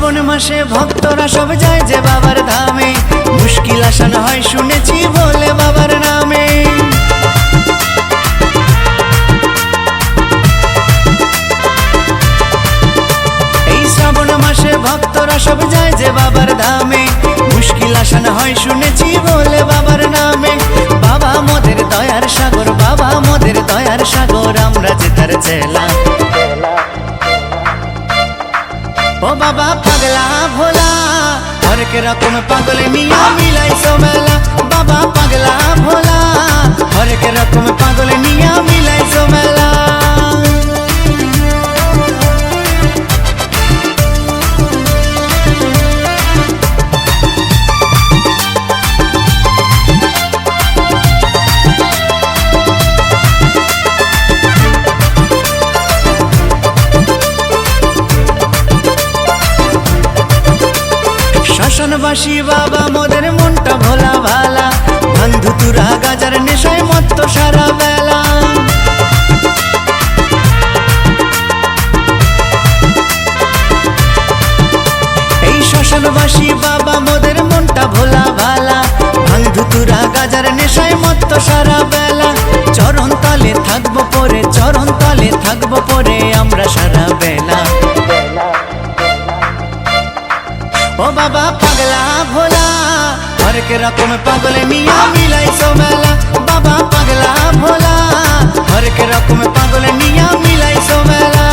শ্রাবণ মাসে ভক্তরা সব যায় যে বাবার ধামে। মুশকিল আসান হয় শুনেছি বলে বাবার নামে। এই শ্রাবণ মাসে ভক্তরা সব যায় যে বাবার ধামে। মুশকিল আসান হয় শুনেছি বলে বাবার নামে। বাবা মোদের দয়ার সাগর, বাবা মোদের দয়ার সাগর, আমরা যে তার চেলা। ও বাবা, পাগলা ভোলা, হরেক রকম পাগল নিয়া মিলাইছো মেলা বাবা, পাগলা ভোলা, হরেক রকম শ্মশানবাসী বাবা, মোদের মনটা ভোলা ভালা। বন্ধু তুরা গাজার নেশায় মত্ত সারা বেলা। এই শ্মশানবাসী বাবা, মোদের মনটা ভোলা ভালা। গাজার নেশায় সারা বেলা। চরণ তলে থাকব পরে, চরণ তলে থাকব পরে আমরা সারা বেলা। ও বাবা হরেক রকম পাগল নিয়া মিলাইছো মেলা বাবা পাগলা ভোলা হরেক রকম পাগল নিয়া মিলাইছো মেলা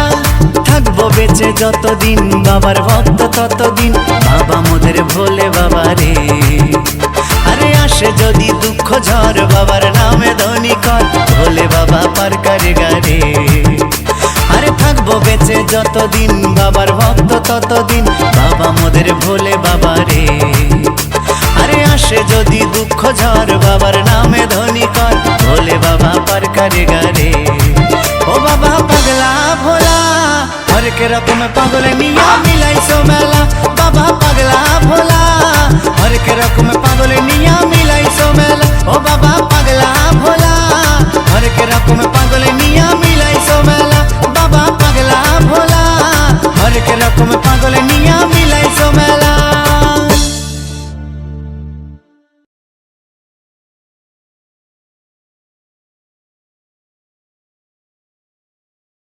থাকব বেঁচে যতদিন বাবার ভক্ত ততদিন বাবা মোদের ভোলে বাবা রে আরে আসে যদি দুঃখ ঝড় বাবার নামে ধনী কর ভোলে বাবা পার করে গারে আরে থাকব বেঁচে যতদিন বাবার ভক্ত ততদিন বাবা মোদের ভোলে বাবা রে আসে যদি দুঃখ ঝর বাবার নামে ধনি কর। ভোলে বাবা পারে গারে। ও বাবা পাগলা ভোলা হরেক রকম পাগল নিয়া মিলাইছো মেলা। বাবা পাগলা ভোলা হরেক রকম পাগল নিয়া মিলাইছো মেলা। ও বাবা পাগলা ভোলা হরেক রকম পাগল নিয়া মিলাইছো মেলা।